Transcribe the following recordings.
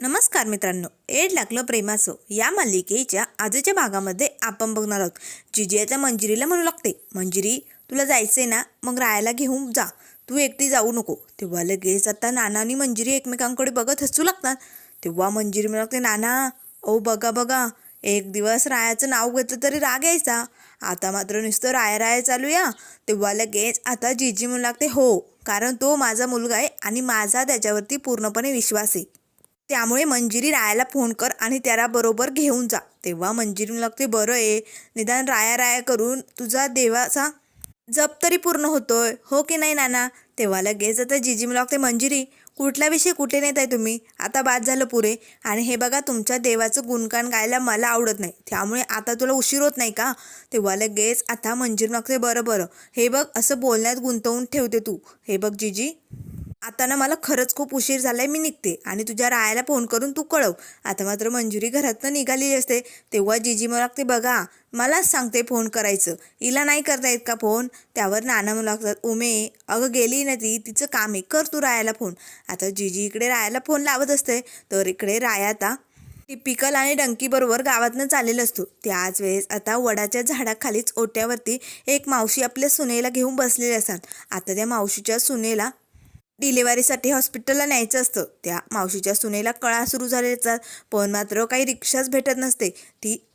नमस्कार मित्रांनो एड लागलं प्रेमाचं. या मालिकेच्या आजच्या भागामध्ये आपण बघणार आहोत. जिजी आता मंजिरीला म्हणू लागते मंजिरी तुला जायचंय ना? मग रायाला घेऊन जा. तू एकटी जाऊ नको. तेव्हा लगेच आता नाना आणि मंजिरी एकमेकांकडे बघत हसू लागतात. तेव्हा मंजिरी म्हणू लागते नाना ओ बघा बघा एक दिवस रायाचं नाव घेतलं तरी राग यायचा. आता मात्र नुसतं राया राया चालू या. तेव्हा लगेच आता जिजी म्हणू लागते हो कारण तो माझा मुलगा आहे आणि माझा त्याच्यावरती पूर्णपणे विश्वास आहे. त्यामुळे मंजिरी रायाला फोन कर आणि त्याला बरोबर घेऊन जा. तेव्हा मंजिरी लागते बरं आहे. निदान राया राया करून तुझा देवाचा जप तरी पूर्ण होतोय. हो की नाही नाना? तेव्हा लगेच आता जिजी मला लागते मंजिरी कुठला विषय कुठे नेत आहे तुम्ही? आता बाद झालं पुरे. आणि हे बघा तुमच्या देवाचं गुणगान गायला मला आवडत नाही. त्यामुळे आता तुला उशीर होत नाही का? तेव्हा लगेच आता मंजिरी लागते बरं बरं. हे बघ असं बोलण्यात गुंतवून ठेवते तू. हे बघ जिजी. आता ना मला खरंच खूप उशीर झालाय मी निघते. आणि तुझ्या रायाला फोन करून तू कळव. आता मात्र मंजुरी घरातनं निघालेली असते. तेव्हा जिजी मला लागते बघा मलाच सांगते फोन करायचं. हिला नाही करता येत का फोन त्यावर नाना मला लागतात उमे अगं गेली ना ती तिचं काम आहे. कर तू रायाला फोन आता जिजी इकडे रायाला फोन लावत असते. तर इकडे राया आता टिपिकल आणि डंकीबरोबर गावातनं चाललेला असतो. त्याच वेळेस आता वडाच्या झाडाखालीच ओट्यावरती एक मावशी आपल्या सुनेला घेऊन बसलेली असतात. आता त्या मावशीच्या सुनेला डिलिव्हरीसाठी हॉस्पिटलला न्यायचं असतं. त्या मावशीच्या सुनेला कळा सुरू झालेचा असतात. पण मात्र काही रिक्षाच भेटत नसते. ती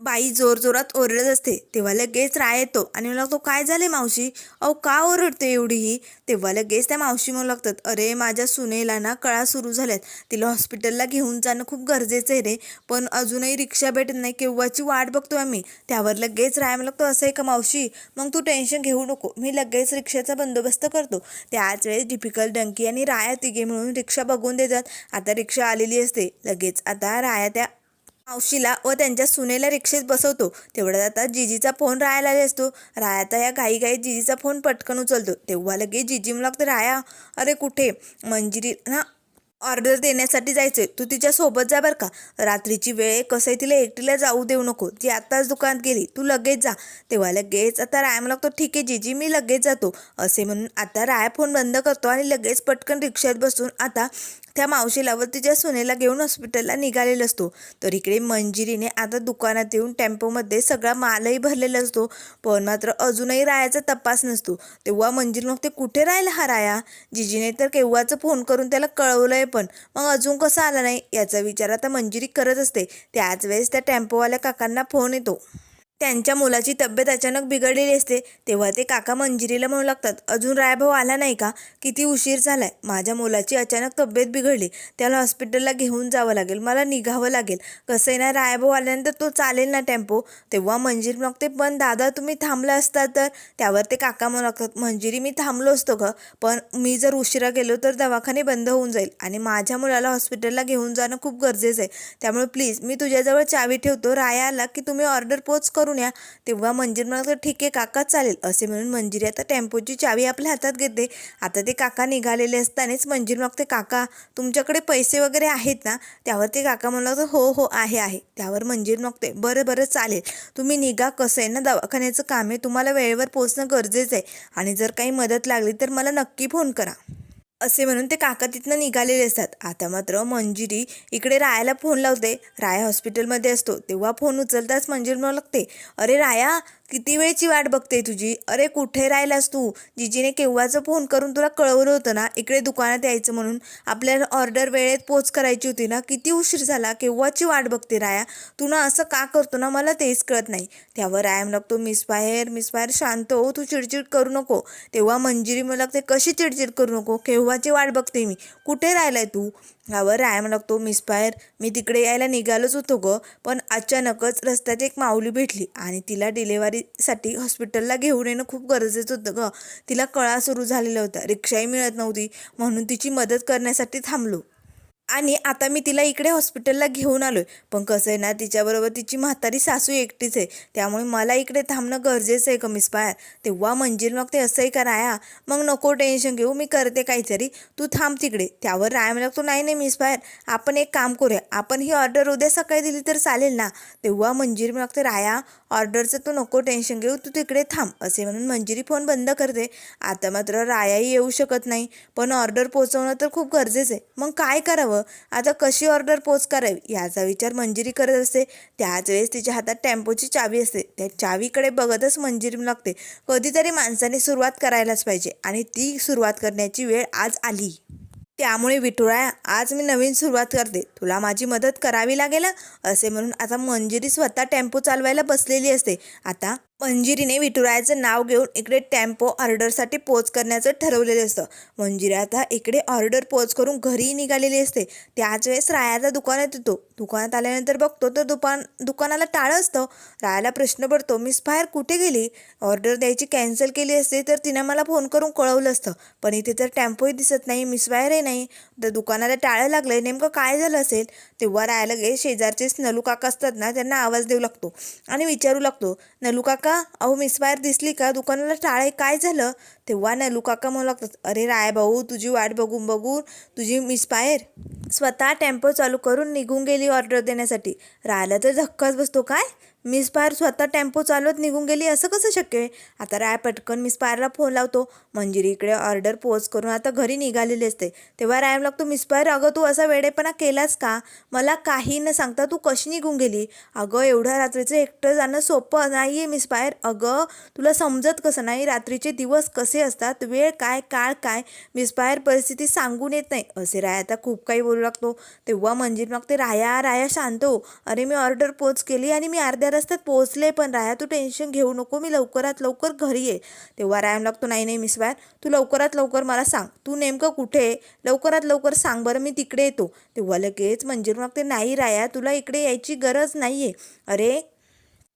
बाई जोरजोरात ओरडत असते. तेव्हा लगेच राय येतो. आणि मला तो काय झाले मावशी? अहो का ओरडते एवढी ही? तेव्हा लगेच त्या मावशी म्हणू लागतात अरे माझ्या सुनेला ना कळा सुरू झाल्यात. तिला हॉस्पिटलला घेऊन जाणं खूप गरजेचं आहे रे. पण अजूनही रिक्षा भेटत नाही. केव्हाची वाट बघतो आम्ही. त्यावर लगेच राय मला लागतो असं आहे का मावशी? मग तू टेन्शन घेऊ नको. मी लगेच रिक्षाचा बंदोबस्त करतो. त्याच वेळेस डिफिकल्ट डंकी आणि राया तिघे मिळून रिक्षा बघून देतात. आता रिक्षा आलेली असते. लगेच आता राया त्या मावशीला व त्यांच्या सुनेला रिक्षेत बसवतो. तेवढ्यात आता जिजीचा फोन राहायला असतो. राया आता या घाई घाई जिजीचा फोन पटकन उचलतो. तेव्हा लगेच जिजी मला लागतं राया अरे कुठे? मंजिरी ना ऑर्डर देण्यासाठी जायचंय. तू तिच्या सोबत जा बरं का. रात्रीची वेळ कसं आहे तिला एकटीला जाऊ देऊ नको. ती आत्ताच दुकानात गेली. तू लगेच जा. तेव्हा लगेच आता राया मला लागतो ठीक आहे जिजी मी लगेच जातो. असे म्हणून आता राया फोन बंद करतो आणि लगेच पटकन रिक्षात बसून आता त्या मावशीला व तिच्या सुनेला घेऊन हॉस्पिटलला निघालेला असतो. तर इकडे मंजिरीने आता दुकानात येऊन टेम्पोमध्ये सगळा मालही भरलेला असतो. पण मात्र अजूनही रायाचा तपास नसतो. तेव्हा मंजिरी मग ते कुठे राहिला हा राया? जिजीने तर केव्हाचं फोन करून त्याला कळवलंय पण मग अजून कसा आला नाही? याचा विचार आता मंजिरी करत असते. त्याच वेळेस त्या टेम्पोवाल्या काकांना फोन येतो. त्यांच्या मुलाची तब्येत अचानक बिघडलेली असते तेव्हा ते काका मंजिरीला म्हणू लागतात अजून रायभाऊ आला नाही का? किती उशीर झालाय. माझ्या मुलाची अचानक तब्येत बिघडली. त्याला हॉस्पिटलला घेऊन जावं लागेल. मला निघावं लागेल. कसं आहे ना रायभाऊ आल्यानंतर तो चालेल ना टेम्पो? तेव्हा मंजिरी मागते पण दादा तुम्ही थांबला असता तर? त्यावर ते काका म्हणू लागतात मंजिरी मी थांबलो असतो ग. पण मी जर उशिरा गेलो तर दवाखाने बंद होऊन जाईल आणि माझ्या मुलाला हॉस्पिटलला घेऊन जाणं खूप गरजेचं आहे. त्यामुळे प्लीज मी तुझ्याजवळ चावी ठेवतो. राया आला की तुम्ही ऑर्डर पोच करून या. तेव्हा मंजिर म्हणाल ठीक आहे काका चालेल. असे म्हणून मंजिरी आता टेम्पोची चावी आपल्या हातात घेते. आता ते काका निघालेले असतानाच मंजिर मागते काका तुमच्याकडे पैसे वगैरे आहेत ना? त्यावर ते काका म्हणलं हो हो आहे आहे. त्यावर मंजिर मागते बरं बरं चालेल. तुम्ही निघा कसं आहे ना दवाखान्याचं काम आहे तुम्हाला वेळेवर पोचणं गरजेचं आहे. आणि जर काही मदत लागली तर मला नक्की फोन करा. असे म्हणून ते काका तिथनं निघालेले असतात. आता मात्र मंजिरी इकडे रायाला फोन लावते. राया हॉस्पिटलमध्ये असतो. तेव्हा फोन उचलताच मंजिरी म्हणू लागते. अरे राया किती वेळची वाट बघते तुझी? अरे कुठे राहिलास तू? जिजीने केव्हाचं फोन करून तुला कळवलं होतं ना इकडे दुकानात यायचं म्हणून. आपल्याला ऑर्डर वेळेत पोच करायची होती ना किती उशीर झाला केव्हाची वाट बघते राया? तू ना असं का करतो ना मला तेच कळत नाही. त्यावर रायाम लागतो मिस बाहेर मिस बाहेर शांत हो तू चिडचिड करू नको. तेव्हा मंजिरी मला लागते कशी चिडचिड करू नको? केव्हाची वाट बघते मी? कुठे राहिलाय तू? यावर रायाम लागतो. मिस फायर मी तिकडे यायला निघालोच होतो ग. पण अचानकच रस्त्यात एक माऊली भेटली आणि तिला डिलेवरीसाठी हॉस्पिटलला घेऊन येणं खूप गरजेचं होतं ग. तिला कळा सुरू झालेला होता. रिक्षाही मिळत नव्हती. म्हणून तिची मदत करण्यासाठी थांबलो. आणि आता मी तिला इकडे हॉस्पिटलला घेऊन आलो आहे पण कसं आहे ना तिच्याबरोबर तिची म्हातारी सासू एकटीच आहे. त्यामुळे मला इकडे थांबणं गरजेचं आहे का पायात तेव्हा मंजिर मग ते असंही का राया मग नको टेन्शन घेऊ मी करते काहीतरी. तू थांब तिकडे. त्यावर राय मला तो नाही नाही मिस पायर आपण एक काम करूया. आपण ही ऑर्डर उद्या सकाळी दिली तर चालेल ना? तेव्हा मंजिरी मग ते राया ऑर्डरचं तू नको टेन्शन घेऊ तू तिकडे थांब असे म्हणून मंजिरी फोन बंद करते. आता मात्र रायाही येऊ शकत नाही पण ऑर्डर पोचवणं तर खूप गरजेचं आहे. मग काय करावं? आता कशी ऑर्डर पोच करावी? याचा विचार मंजिरी करत असते. त्याच वेळेस तिच्या हातात टेम्पोची चावी असते. त्या चावीकडे बघतच मंजिरी लागते. कधीतरी माणसाने सुरुवात करायलाच पाहिजे आणि ती सुरुवात करण्याची वेळ आज आली. त्यामुळे विठुराया आज मी नवीन सुरुवात करते. तुला माझी मदत करावी लागेल? असे म्हणून आता मंजिरी स्वतः टेम्पो चालवायला बसलेली असते. आता मंजिरीने विठुरायाचं नाव घेऊन इकडे टेम्पो ऑर्डरसाठी पोच करण्याचं ठरवलेलं असतं. मंजिरी आता इकडे ऑर्डर पोच करून घरी निघालेली असते. त्याच वेळेस रायाचा दुकानात येतो. दुकानात आल्यानंतर बघतो तर दुकान दुकानाला टाळं असतं. रायाला प्रश्न पडतो मिस बाहेर कुठे गेली? ऑर्डर द्यायची कॅन्सल केली असते तर तिनं मला फोन करून कळवलं असतं. पण इथे तर टेम्पोही दिसत नाही मिस बाहेरही नाही. तर दुकानाला टाळं लागलं नेमकं काय झालं असेल? तेव्हा राहायला गे शेजारचेच नलूकाका असतात ना त्यांना आवाज देऊ लागतो. आणि विचारू लागतो नलूकाका अहो मिस दिसली का? दुकानाला टाळे काय झालं? तेव्हा नलू काका म्हणू लागतात अरे राय भाऊ तुझी वाट बघून बघून तुझी मिस स्वतः टेम्पो चालू करून निघून गेली ऑर्डर देण्यासाठी. राहायला तर धक्काच बसतो काय? मिस पायर स्वतः टेम्पो चालवत निघून गेली असं कसं शक्य आहे? आता राय पटकन मिस पायरला फोन लावतो. मंजिरी इकडे ऑर्डर पोच करून आता घरी निघालेली असते. तेव्हा रायम लागतो मिस पायर अगं तू असा वेडेपणा केलास का? मला काही न सांगता तू कशी निघून गेली? अगं एवढ्या रात्रीचं एकटं जाणं सोपं नाही आहे मिस पायर अगं तुला समजत कसं नाही? रात्रीचे दिवस कसे असतात? वेळ काय काळ काय? मिसपायर परिस्थिती सांगून येत नाही. असे राया आता खूप काही बोलू लागतो. तेव्हा मंजिल मग ते राया राया शांत हो. अरे मी ऑर्डर पोच केली आणि मी अर्ध्या रस्त्यात पोहोचले पण राया तू टेन्शन घेऊ नको. मी लवकरात लवकर घरी ये. तेव्हा राया लागतो नाही नाही मिसबायर तू लवकरात लवकर मला सांग. तू नेमकं कुठे आहे? लवकरात लवकर सांग बरं. मी तिकडे येतो. तेव्हा लगेच मंजिलमाग ते नाही राया तुला इकडे यायची गरज नाही आहे अरे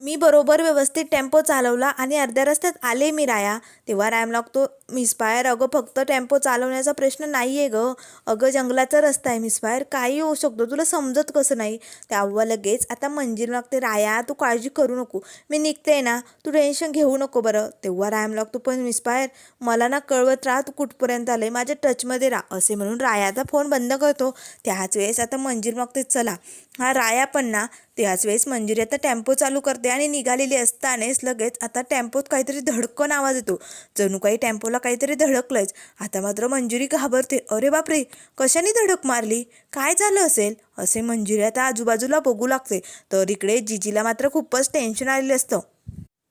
मी बरोबर व्यवस्थित टेम्पो चालवला आणि अर्ध्या रस्त्यात आले मी राया. तेव्हा रॅम लागतो मिसफायर अगं फक्त टेम्पो चालवण्याचा प्रश्न नाही आहे गं. अगं जंगलाचा रस्ता आहे मिसफायर काही होऊ शकतो तुला समजत कसं नाही? तेव्हा लगेच आता मंजिर लागते राया तू काळजी करू नको. मी निघते ना. तू टेन्शन घेऊ नको बरं. तेव्हा रॅम लागतो पण मिसफायर मला ना कळवत राहा तू कुठपर्यंत आले माझ्या टचमध्ये राहा. असे म्हणून रायाचा फोन बंद करतो. त्याच वेळेस आता मंजिर मागते चला. हा राया पण ना त्याच वेळेस मंजिरी आता टेम्पो चालू करते आणि निघालेली असतानाच लगेच आता टेम्पोत काहीतरी धडकन आवाज येतो. जणू काही टेम्पोला काहीतरी धडकलंच आता मात्र मंजुरी घाबरते. अरे बापरे! कशाने धडक मारली? काय झालं असेल? असे मंजिरी आता आजूबाजूला बघू लागते. तर इकडे जिजीला मात्र खूपच टेन्शन आलेलं असतं.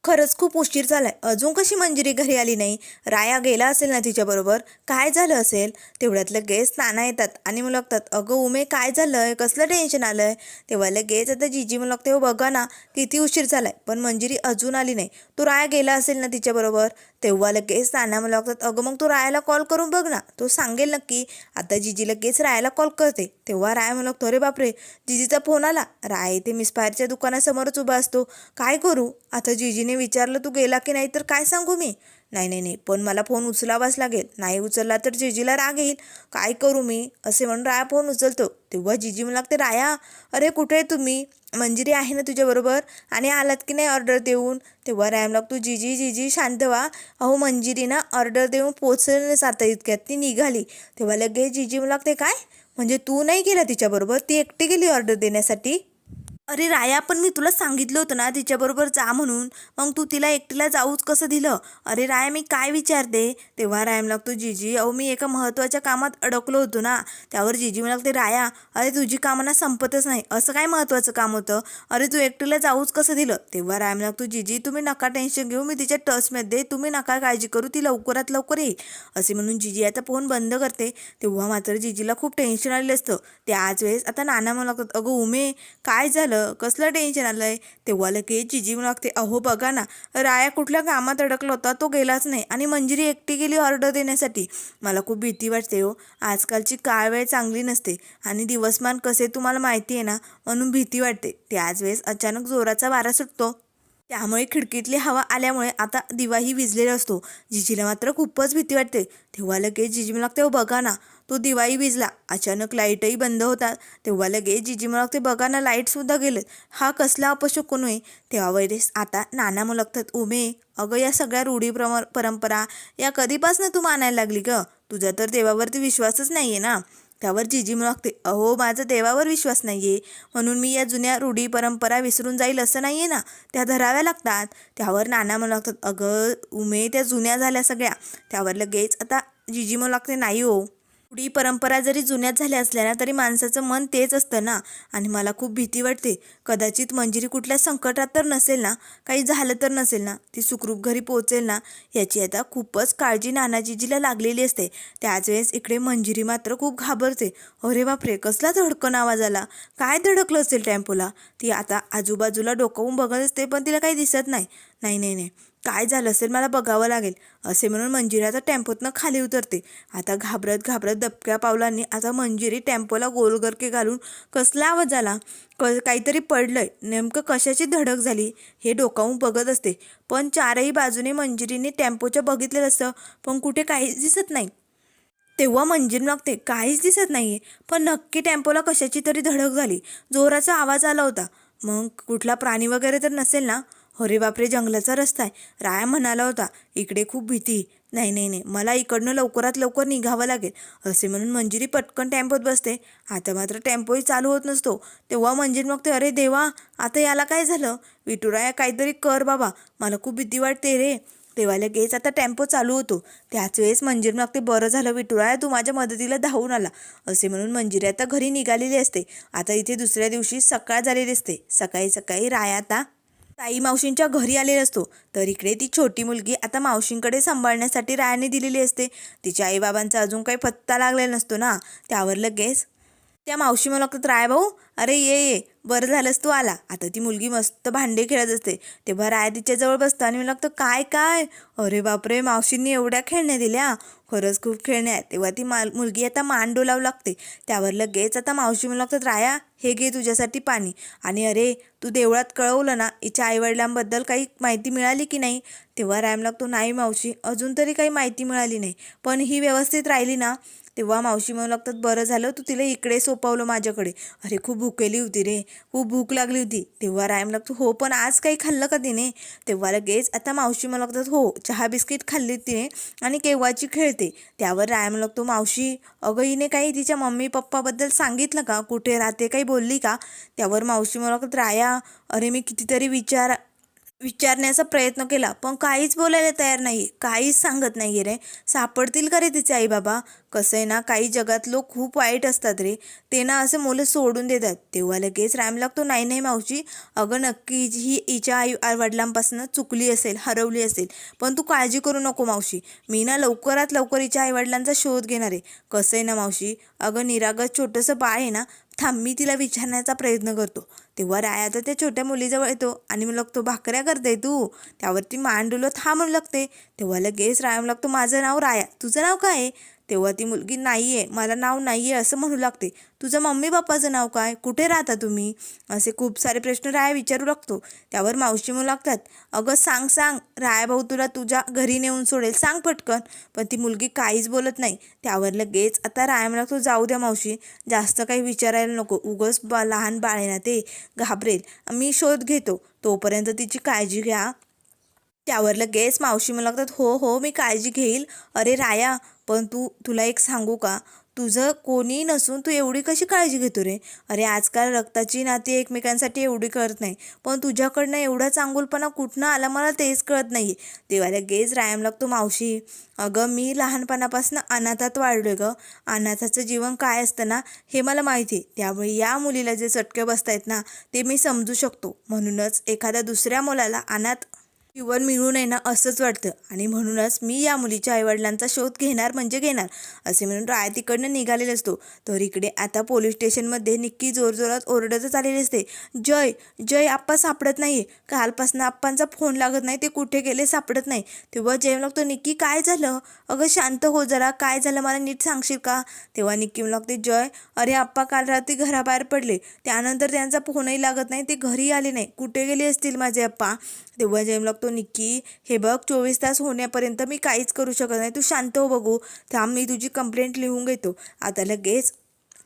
खरंच खूप उशीर झालाय. अजून कशी मंजिरी घरी आली नाही? राया गेला असेल ना तिच्याबरोबर काय झालं असेल? तेवढ्यात लगेच नाना येतात आणि मग लागतात अगं उमे काय झालंय? कसलं टेन्शन आलंय? तेव्हा लगेच आता जिजी मग लागते हो बघा ना किती उशीर झालाय पण मंजिरी अजून आली नाही. तो राया गेला असेल ना तिच्याबरोबर तेव्हा लगेच नाना मला लागतात अगं मग तू रायाला कॉल करून बघ ना. तो सांगेल नक्की. आता जिजी लगेच रायाला कॉल करते. तेव्हा राय मला लागतो अरे बापरे जिजीचा फोन आला. राय ते मिसपायरच्या दुकानासमोरच उभा असतो. काय करू? आता जिजीने विचारलं तू गेला की नाही तर काय सांगू मी? नाही नाही नाही. पण मला फोन उचलावाच लागेल. नाही उचलला तर जिजीला राग येईल. काय करू मी? असे म्हणून राया फोन उचलतो. तेव्हा जिजी मला लागते राया अरे कुठे आहे तुम्ही? मंजिरी आहे ना तुझ्याबरोबर आणि आलात की नाही ऑर्डर देऊन? तेव्हा रॅम लागतो जिजी जिजी शांत व्हा. अहो मंजिरी ना ऑर्डर देऊन पोचलंच आता इतक्यात. ती निघाली. तेव्हा लगेच जिजी मला लागते काय? म्हणजे तू नाही गेला तिच्याबरोबर? ती एकटी गेली ऑर्डर देण्यासाठी? अरे राया पण मी तुला सांगितलं होतं ना तिच्याबरोबर जा म्हणून. मग तू तिला एकटीला जाऊच कसं दिलं? अरे राया मी काय विचारते? तेव्हा रायम लागतो जिजी अहो मी एका महत्त्वाच्या कामात अडकलो होतो ना. त्यावर जिजी मला लागते राया अरे तुझी कामांना संपतच नाही. असं काय महत्त्वाचं काम होतं? अरे तू एकटीला जाऊच कसं दिलं? तेव्हा रायम लागतो जिजी तुम्ही नका टेन्शन घेऊ. मी तिच्या टचमध्ये तुम्ही नका काळजी करू. ती लवकरात लवकर येईल. असे म्हणून जिजी आता फोन बंद करते. तेव्हा मात्र जिजीला खूप टेन्शन आलेलं असतं. त्याच वेळेस आता नाना मला लागतात अगं उमे काय झालं? कसलं टेन्शन आलं आहे तेव्हा लगेच जिजी लागते अहो बघा ना राया कुठल्या कामात अडकला होता तो गेलाच नाही आणि मंजिरी एकटी गेली ऑर्डर देण्यासाठी. मला खूप भीती वाटते हो. आजकालची काळ वेळ चांगली नसते आणि दिवसमान कसे तुम्हाला माहिती आहे ना म्हणून भीती वाटते. त्याच वेळेस अचानक जोराचा वारा सुटतो. त्यामुळे खिडकीतली हवा आल्यामुळे आता दिवाही विजलेला असतो. जिजीला मात्र खूपच भीती वाटते. तेव्हा लगेच जिजी मला लागते हो बघा ना तो दिवाळी विजला अचानक लाईटही बंद होतात. तेव्हा लगेच जिजी मला बघा ना लाईटसुद्धा गेलेत हा कसला अपशकून आहे तेव्हा वैरेस आता नाना मला उमे अगं या सगळ्या रूढी प्रम परंपरा या कधीपासून तू मानायला लागली ग? तुझा तर देवावरती विश्वासच नाही आहे ना? त्यावर जिजी लागते अहो माझा देवावर विश्वास नाही आहे म्हणून मी या जुन्या रूढी परंपरा विसरून जाईल असं नाही आहे ना? त्या धराव्या लागतात. त्यावर नाना म्हणू लागतात अगं उमे त्या जुन्या झाल्या सगळ्या. त्यावर लगेच आता जिजी म्हणू लागते नाही हो. रूढी परंपरा जरी जुन्यात झाल्या असल्या ना तरी माणसाचं मन तेच असतं ना. आणि मला खूप भीती वाटते. कदाचित मंजिरी कुठल्या संकटात तर नसेल ना काही झालं तर नसेल ना ती सुखरूप घरी पोहोचेल ना याची आता खूपच काळजी नानाजीजीला लागलेली असते. त्याच वेळेस इकडे मंजिरी मात्र खूप घाबरते. अरे बापरे कसला धडकन आवाज आला. काय धडकलं असेल टेम्पोला? ती आता आजूबाजूला डोकावून बघत असते पण तिला काही दिसत नाही. नाही नाही नाही. काय झालं असेल मला बघावं लागेल. असे म्हणून मंजिरी आता टेम्पोतनं खाली उतरते. आता घाबरत घाबरत दबक्या पावलांनी आता मंजिरी टेम्पोला गोलगरके घालून कसला आवाज झाला क काहीतरी पडलंय. नेमकं कशाची धडक झाली? हे डोकावून बघत असते. पण चारही बाजूने मंजिरीने टेम्पोच्या बघितलेलं असतं. पण कुठे काहीच दिसत नाही. तेव्हा मंजिरी मागते काहीच दिसत नाहीये. पण नक्की टेम्पोला कशाची तरी धडक झाली. जोराचा आवाज आला होता. मग कुठला प्राणी वगैरे तर नसेल ना? अरे बापरे जंगलाचा रस्ता आहे. राया म्हणाला होता इकडे खूप भीती. नाही नाही नाही. मला इकडनं लवकरात लवकर निघावं लागेल. असे म्हणून मंजिरी पटकन टेम्पोत बसते. आता मात्र टेम्पोही चालू होत नसतो. तेव्हा मंजिरी मग ते अरे देवा आता याला काय झालं? विटुराया काहीतरी कर बाबा. मला खूप भीती वाटते रे. तेव्हा लगेच आता टेम्पो चालू होतो. त्याच वेळेस मंजिरी मग ते बरं झालं विटुराया तू माझ्या मदतीला धावून आला. असे म्हणून मंजिरी आता घरी निघालेली असते. आता इथे दुसऱ्या दिवशी सकाळ झालेली असते. सकाळी सकाळी राया आता ताई मावशींच्या घरी आलेला असतो. तर इकडे ती छोटी मुलगी आता मावशींकडे सांभाळण्यासाठी रायाने दिलेली असते. तिच्या आईबाबांचा अजून काही पत्ता लागलेला नसतो ना. त्यावर लगेच त्या मावशी मला लागतात राय भाऊ? अरे ये ये. बरं झालंस तू आला. आता ती मुलगी मस्त भांडे खेळत असते. तेव्हा राय तिच्याजवळ बसतं आणि मला लागतं काय काय? अरे बापरे मावशींनी एवढ्या खेळण्या दिल्या. खरंच खूप खेळण्या आहेत. तेव्हा ती माल मुलगी आता मान डोलावू लागते. त्यावर लगेच आता मावशी मला लागतात राया हे घे तुझ्यासाठी पाणी. आणि अरे तू देवळात कळवलं ना हिच्या आईवडिलांबद्दल काही माहिती मिळाली की नाही? तेव्हा रायम लागतो नाही मावशी अजून तरी काही माहिती मिळाली नाही. पण ही व्यवस्थित राहिली ना तेव्हा मावशी म्हणू लागतात बरं झालं तू तिला इकडे सोपवलं माझ्याकडे. अरे खूप भुकेली होती रे खूप भूक लागली होती. तेव्हा रायम लागतो हो पण आज काही खाल्लं का तिने? तेव्हा लगेच आता मावशी मला लागतात हो चहा बिस्किट खाल्ली तिने आणि केव्हाची खेळते. त्यावर रायम लागतो मावशी अगं हिने काही तिच्या मम्मी पप्पाबद्दल सांगितलं का? कुठे राहते काही बोलली का? त्यावर मावशी मला लागतात राया अरे मी कितीतरी विचार विचारण्याचा प्रयत्न केला. पण काहीच बोलायला तयार नाही. काहीच सांगत नाही रे सापडतील का रे तिचे आई बाबा कसं आहे ना काही जगात लोक खूप वाईट असतात रे. ते ना असं मुलं सोडून देतात. तेव्हा लगेच राम लागतो. नाही नाही मावशी. अगं नक्की ही हिच्या आई वडिलांपासून चुकली असेल हरवली असेल. पण तू काळजी करू नको मावशी. मी ना लवकरात लवकर हिच्या आईवडिलांचा शोध घेणार आहे. कसं आहे ना मावशी? अगं निरागत छोटंसं बाळ आहे ना थांब मी तिला विचारण्याचा प्रयत्न करतो. तेव्हा रायाचा त्या छोट्या मुलीजवळ येतो आणि मग लागतो भाकऱ्या करते तू? त्यावरती मान डुलो थांब म्हणू लागते. तेव्हा लगेच राया लागतो माझं नाव राया. तुझं नाव काय आहे? तेव्हा ती मुलगी नाही आहे मला नाव नाही आहे असं म्हणू लागते. तुझं मम्मी पप्पाचं नाव काय? कुठे राहता तुम्ही? असे खूप सारे प्रश्न राया विचारू लागतो. त्यावर मावशी म्हणू लागतात अगं सांग सांग राया भाऊ तुला तुझ्या घरी नेऊन सोडेल सांग पटकन. पण ती मुलगी काहीच बोलत नाही. त्यावर लगेच आता राया म्हणा तू जाऊ द्या मावशी जास्त काही विचारायला नको उगस बा लहान बाळ आहे ना ते घाबरेल. मी शोध घेतो तोपर्यंत तिची काळजी घ्या. त्यावर लगेच मावशी मला लागतात हो हो मी काळजी घेईल. अरे राया पण तू तुला एक सांगू का? तुझं कोणी नसून तू एवढी कशी काळजी घेतो रे? अरे आजकाल रक्ताची नाती एकमेकांसाठी एवढी कळत नाही पण तुझ्याकडनं एवढा चांगुलपणा कुठनं आला मला तेच कळत नाही. तेव्हा लगेच रायम लागतो मावशी अगं मी लहानपणापासून अनाथात वाढलोय गं. अनाथाचं जीवन काय असतं ना हे मला माहिती आहे. त्यामुळे या मुलीला जे चटके बसतायत ना ते मी समजू शकतो. म्हणूनच एखाद्या दुसऱ्या मुलाला अनाथ जीवन मिळू नये ना असंच वाटतं. आणि म्हणूनच मी या मुलीच्या आईवडिलांचा शोध घेणार म्हणजे घेणार असे म्हणून राय तिकडनं निघालेले असतो. तर इकडे आता पोलीस स्टेशनमध्ये निक्की जोरजोरात ओरडतच आलेली असते. जय जय आप्पा सापडत नाही कालपासून आप्पांचा फोन लागत नाही ते कुठे गेले सापडत नाही. तेव्हा जय लागतो निक्की काय झालं? अगं शांत हो जरा. काय झालं? मला नीट सांगशील का? तेव्हा निक्की लागते जय अरे आप्पा काल रात्री घराबाहेर पडले. त्यानंतर त्यांचा फोनही लागत नाही ते घरी आले नाही. कुठे गेले असतील माझे आप्पा? तेव्हा जय लागतो निक्की हे बघ चोवीस तास होण्यापर्यंत मी काहीच करू शकत नाही. तू शांत हो बघू. थांब मी तुझी कंप्लेंट लिहून घेतो. आता लगेच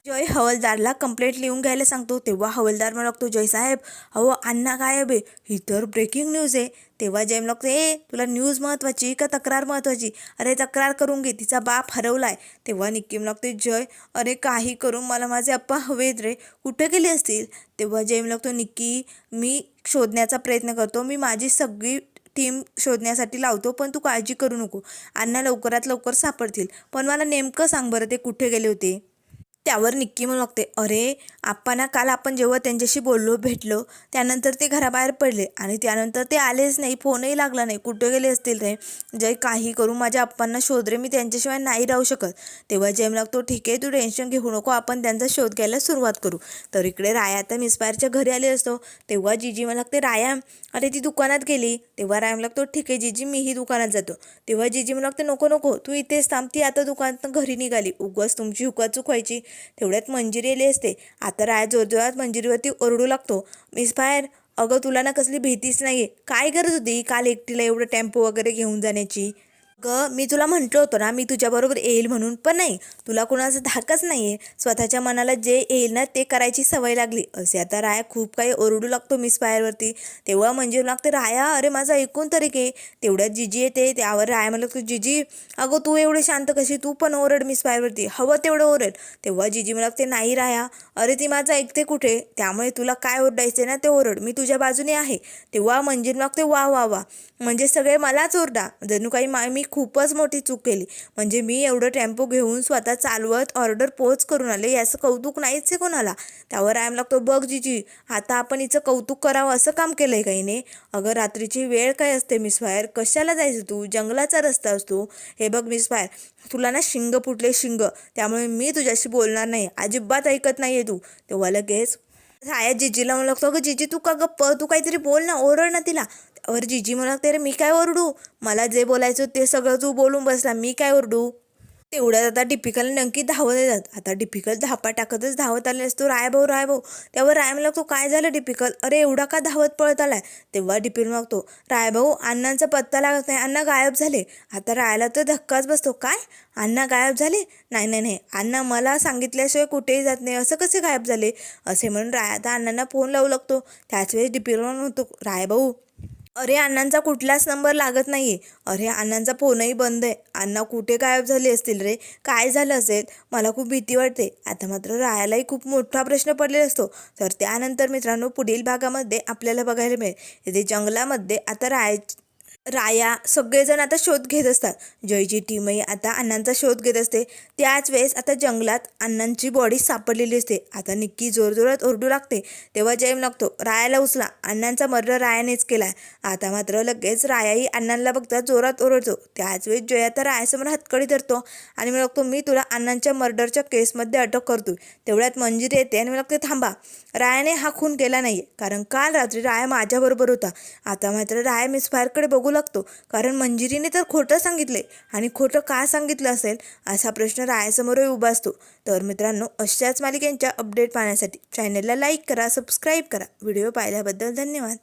जय हवलदारला कंप्लेंट लिहून घ्यायला सांगतो. तेव्हा हवलदार मला लागतो जय साहेब अहो अण्णा गायब आहे. ही तर ब्रेकिंग न्यूज आहे. तेव्हा जयम लागतो ए तुला न्यूज महत्त्वाची का तक्रार महत्त्वाची अरे तक्रार करून घे तिचा बाप हरवलाय. तेव्हा निक्कीम ते जय अरे काही करून मला माझे अप्पा हवेत रे. कुठे गेले असतील? तेव्हा जयम तो निक्की मी शोधण्याचा प्रयत्न करतो. मी माझी सगळी टीम शोधण्यासाठी लावतो पण तू काळजी करू नको. अण्णा लवकरात लवकर सापडतील. पण मला नेमकं सांग बरं ते कुठे गेले होते? त्यावर निक्की म्हणू लागते अरे आप्पांना काल आपण जेव्हा त्यांच्याशी बोललो भेटलो त्यानंतर ते घराबाहेर पडले आणि त्यानंतर ते आलेच नाही फोनही लागला नाही कुठे गेले असतील ते? जय काही करून माझ्या आप्पांना शोध रे मी त्यांच्याशिवाय नाही राहू शकत. तेव्हा जेम लागतो ठीक आहे तू टेन्शन घेऊ नको आपण त्यांचा शोध घ्यायला सुरुवात करू. तर इकडे राया आता मिसपायरच्या घरी आले असतो. तेव्हा जीजी मला लागते राया अरे ती दुकानात गेली. तेव्हा राया लागतो ठीक आहे जीजी मीही दुकानात जातो. तेव्हा जीजी मला लागते नको नको तू इथेच थांब ती आता दुकानात घरी निघाली. उगाच तुमची हुकाचूक व्हायची तेवढ्यात मंजिरी आली असते. आता राय जोरजोरात मंजिरीवरती ओरडू लागतो. मिस फायर अगं तुला ना कसली भीतीच नाही आहे काय गरज होती काल एकटीला एवढं टेम्पो वगैरे घेऊन जाण्याची? अगं मी तुला म्हटलं होतं ना मी तुझ्याबरोबर येईल म्हणून. पण नाही तुला कुणाचा धाकच नाही आहे स्वतःच्या मनाला जे येईल ना ते करायची सवय लागली. असे आता राया खूप काही ओरडू लागतो मिस फायरवरती तेव्हा म्हणजे लागते राया अरे माझं ऐकून तरी घे. तेवढ्यात जिजी येते. त्यावर राया म्हणलं की जिजी अगं तू एवढे शांत कशी? तू पण ओरड मिस फायरवरती हवं तेवढं ओरड. तेव्हा जिजी मला ते नाही राया. अरे ती माझं ऐकते कुठे? त्यामुळे तुला काय ओरडायचे ना ते ओरड. मी तुझ्या बाजूने आहे. तेव्हा म्हणजे लागते वा वा वा. म्हणजे सगळे मलाच ओरडा. जणू काही मा मी खूपच मोठी चूक केली. म्हणजे मी एवढं टेम्पो घेऊन स्वतः चालवत ऑर्डर पोच करून आले याचं कौतुक नाहीच आहे कोणाला. त्यावर आयम लागतो बघ जीजी आता आपण हिचं कौतुक करावं असं काम केलं आहे काही नाही अगं रात्रीची वेळ काय असते मिस फायर? कशाला जायचं तू? जंगलाचा रस्ता असतो. हे बघ मिस फायर तुला ना शिंग फुटले शिंग त्यामुळे मी तुझ्याशी बोलणार नाही. अजिबात ऐकत नाही आहे तू. तेव्हा लगेच साया जिजीला म्हणू लागतो अगं जिजी तू का गप्प? तू काहीतरी बोल ना ओरड ना तिला. त्यावर जिजी म्हणू लागते अरे मी काय ओरडू? मला जे बोलायचं ते सगळं तू बोलून बसला मी काय ओरडू? तेवढ्यात आता डिपिकल नक्की धावत येतात. आता डिपिकल धापा टाकतच धावत आले असतो. राय भाऊ राय भाऊ. त्यावर राय लागतो काय झालं डिपिकल? अरे एवढा का धावत पळत आलाय? तेव्हा डिपिल मागतो राय भाऊ अण्णांचा पत्ता लागत नाही. अण्णा गायब झाले. आता रायला तर धक्काच बसतो. काय? अण्णा गायब झाले? नाही नाही नाही. अण्णा मला सांगितल्याशिवाय कुठेही जात नाही. असं कसे गायब झाले? असे म्हणून राय आता अण्णांना फोन लावू लागतो. त्याच वेळेस डिपिल म्हणतो राय भाऊ अरे अण्णांचा कुठलाच नंबर लागत नाही आहे अरे अण्णांचा फोनही बंद आहे. अण्णा कुठे गायब झाले असतील रे? काय झालं असेल? मला खूप भीती वाटते. आता मात्र रायालाही खूप मोठा प्रश्न पडलेला असतो. तर त्यानंतर मित्रांनो पुढील भागामध्ये आपल्याला बघायला मिळेल. इथे जंगलामध्ये आता राय राया सगळेजण आता शोध घेत असतात. जयची टीमही आता अण्णांचा शोध घेत असते. त्याच वेळेस आता जंगलात अण्णांची बॉडी सापडलेली असते. आता निक्की जोरजोरात ओरडू लागते. तेव्हा जयम लागतो. रायाला उचला. अण्णांचा मर्डर रायानेच केलाय आता मात्र लगेच रायाही अण्णांना बघता जोरात ओरडतो. त्याच वेळेस जय आता रायासमोर हातकडी धरतो आणि मी लागतो मी तुला अण्णांच्या मर्डरच्या केसमध्ये अटक करतो तेवढ्यात मंजिरी येते आणि मी लागते थांबा. रायाने हा खून केला नाही कारण काल रात्री राया माझ्याबरोबर होता. आता मात्र राया मिसफायरकडे बघू लागतो. कारण मंजिरीने तर खोटं सांगितले. आणि खोटं का सांगितलं असेल? असा प्रश्न रायासमोरही उभा असतो. तर मित्रांनो अशाच मालिकेंच्या अपडेट पाहण्यासाठी चॅनलला लाईक करा सबस्क्राईब करा. व्हिडिओ पाहिल्याबद्दल धन्यवाद.